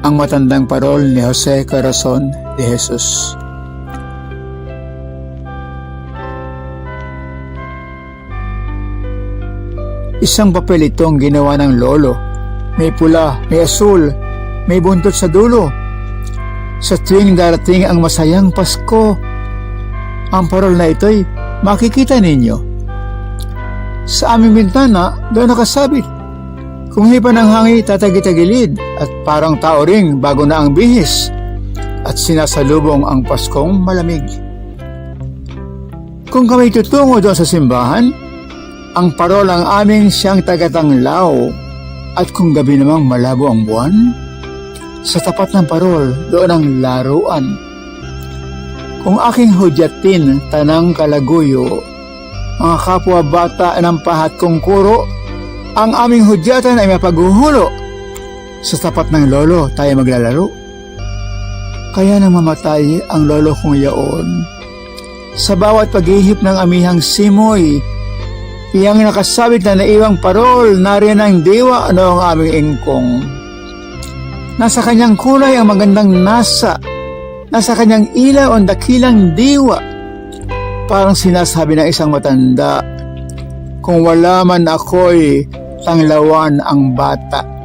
ang matandang parol ni Jose Corazon de Jesus. Isang papel itong ginawa ng lolo. May pula, may asul, may buntot sa dulo. Sa tuwing darating ang masayang Pasko, ang parol na ito'y makikita ninyo. Sa aming bintana, doon nakasabit. Kung hipa ng hangi, tatagi-tagilid at parang tao ring bago na ang bihis at sinasalubong ang Paskong malamig. Kung kami tutungo doon sa simbahan, ang parol ang aming siyang tagatanglaw at kung gabi namang malabo ang buwan, sa tapat ng parol, doon ang laruan. Kung aking hudyatin, tanang kalaguyo, mga kapwa bata ng pahat kong kuro, ang aming hudyatan ay mapaghuhulo. Sa tapat ng lolo, tayo maglalaro. Kaya nang mamatay ang lolo kong yaon, sa bawat paghihip ng amihang simoy, iyang nakasabit na naiwang parol, nariyan ang diwa ano ang aming ingkong. Nasa kanyang kulay ang magandang nasa, nasa kanyang ilaw ang dakilang diwa. Parang sinasabi ng isang matanda, kung wala man ako'y tanglawan ang bata.